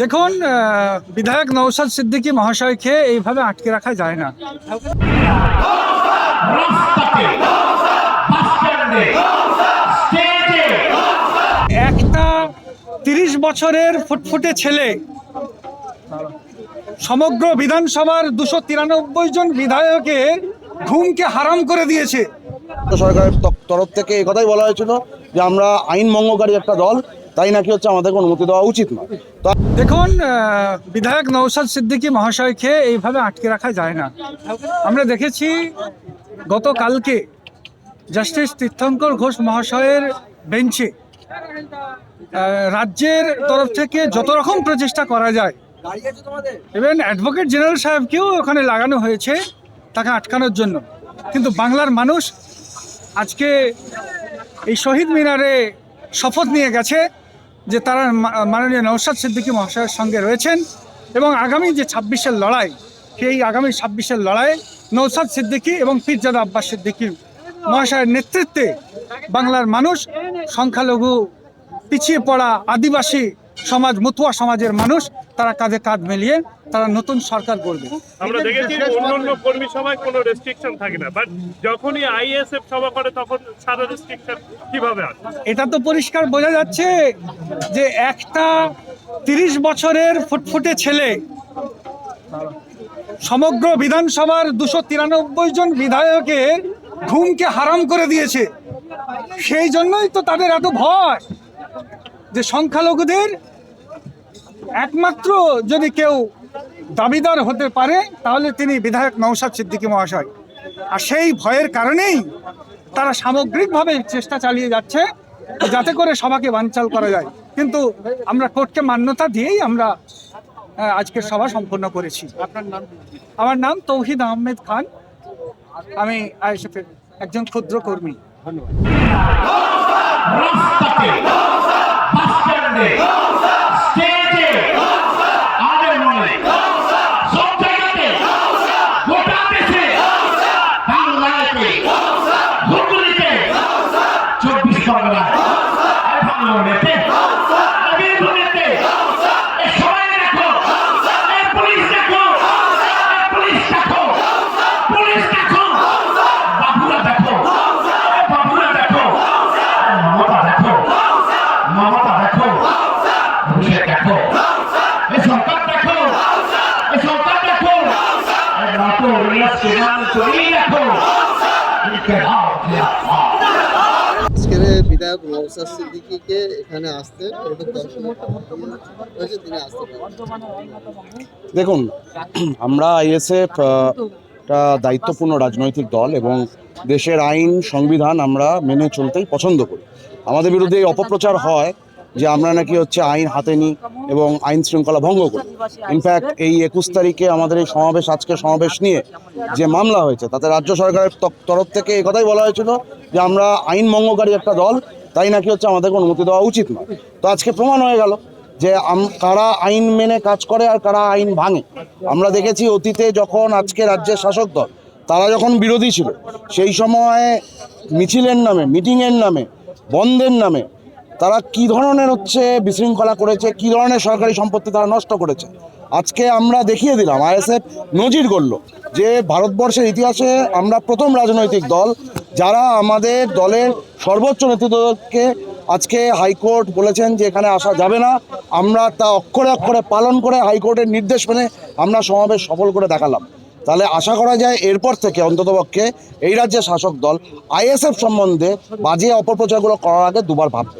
দেখুন বিধায়ক নৌসাদ সিদ্দিকী মহাশয়কে এইভাবে আটকে রাখা যায় না। একটা তিরিশ বছরের ফুটফুটে ছেলে, সমগ্র বিধানসভার দুশো তিরানব্বই জন বিধায়কের ঘুমকে হারাম করে দিয়েছে। সরকারের তরফ থেকে এই কথাই বলা হয়েছিল যে আমরা আইন ভঙ্গকারী একটা দল তাই নাকি হচ্ছে আমাদেরকে অনুমতি দেওয়া উচিত নয়? দেখুন বিধায়ক নৌসাদ সিদ্দিকী মহাশয়কে এইভাবে আটকে রাখা যায় না। আমরা দেখেছি গতকালকে জাস্টিস তীর্থঙ্কর ঘোষ মহাশয়ের বেঞ্চে রাজ্যের তরফ থেকে যত রকম প্রচেষ্টা করা যায় ইভেন অ্যাডভোকেট জেনারেল সাহেবকেও ওখানে লাগানো হয়েছে তাকে আটকানোর জন্য। কিন্তু বাংলার মানুষ আজকে এই শহীদ মিনারে শপথ নিয়ে গেছে। যে তারা মাননীয় নৌসাদ সিদ্দিকী মহাশয়ের সঙ্গে রয়েছেন এবং আগামী যে ছাব্বিশের লড়াই, সেই আগামী ছাব্বিশের লড়াই নৌসাদ সিদ্দিকী এবং ফিরজাদা আব্বাস সিদ্দিকী মহাশয়ের নেতৃত্বে বাংলার মানুষ সংখ্যালঘু, পিছিয়ে পড়া আদিবাসী সমাজ মতুয়া সমাজের মানুষ তারা কাঁধে কাঁধ মিলিয়ে তারা নতুন সরকার করবে আমরা দেখেছি অন্যান্য কর্মী সভায় কোনো রেস্ট্রিকশন থাকে না বাট যখনই আইএসএফ সভা করে তখন সারা রেস্ট্রিকশন কীভাবে আসে? এটা তো পরিষ্কার বোঝা যাচ্ছে যে একটা তিরিশ বছরের ফুটফুটে ছেলে সমগ্র বিধানসভার দুশো তিরানব্বই জন বিধায়কের ঘুমকে হারাম করে দিয়েছে। সেই জন্যই তো তাদের এত ভয়। যে সংখ্যালঘুদের একমাত্র যদি কেউ দাবিদার হতে পারে তাহলে তিনি বিধায়ক নৌসাদ সিদ্দিকী মহাশয়। আর সেই ভয়ের কারণেই তারা সামগ্রিকভাবে চেষ্টা চালিয়ে যাচ্ছে যাতে করে সভাকে বানচাল করা যায়। কিন্তু আমরা কোর্টকে মান্যতা দিয়েই আমরা আজকের সভা সম্পন্ন করেছি। আমার নাম তৌহিদ আহমেদ খান। আমি আইএসএফের একজন ক্ষুদ্র কর্মী। রাস্তাতে। বাস বিধায়ক সিদ্দিকিকে এখানে আসতে দেখুন, আমরা আইএসএফ একটা দায়িত্বপূর্ণ রাজনৈতিক দল এবং দেশের আইন, সংবিধান আমরা মেনে চলতেই পছন্দ করি। আমাদের বিরুদ্ধে এই অপপ্রচার হয় যে আমরা নাকি হচ্ছে আইন হাতে নিই এবং আইন শৃঙ্খলা ভঙ্গ করি। ইনফ্যাক্ট এই একুশ তারিখে আমাদের এই সমাবেশ, আজকে সমাবেশ নিয়ে যে মামলা হয়েছে, তাতে রাজ্য সরকারের তরফ থেকে কথাই বলা হয়েছিল যে আমরা আইন ভঙ্গকারী একটা দল, তাই নাকি হচ্ছে আমাদেরকে অনুমতি দেওয়া উচিত নয়। তো আজকে প্রমাণ হয়ে গেল যে কারা আইন মেনে কাজ করে আর কারা আইন ভাঙে। আমরা দেখেছি অতীতে যখন আজকে রাজ্যের শাসক দল, তারা যখন বিরোধী ছিল, সেই সময় মিছিলের নামে, মিটিংয়ের নামে, বন্ধের নামে তারা কি ধরনের হচ্ছে বিশৃঙ্খলা করেছে, কি ধরনের সরকারি সম্পত্তি তারা নষ্ট করেছে? আজকে আমরা দেখিয়ে দিলাম, আইএসএফ নজির করল যে ভারতবর্ষের ইতিহাসে আমরা প্রথম রাজনৈতিক দল যারা আমাদের দলের সর্বোচ্চ নেতৃত্বকে আজকে হাইকোর্ট বলেছেন যে এখানে আসা যাবে না। আমরা তা অক্ষরে অক্ষরে পালন করে হাইকোর্টের নির্দেশ মেনে আমরা সমাবেশ সফল করে দেখালাম। তাহলে আশা করা যায় এরপর থেকে অন্ততপক্ষে এই রাজ্যের শাসক দল আইএসএফ সম্বন্ধে বাজে অপপ্রচারগুলো করার আগে দুবার ভাববে।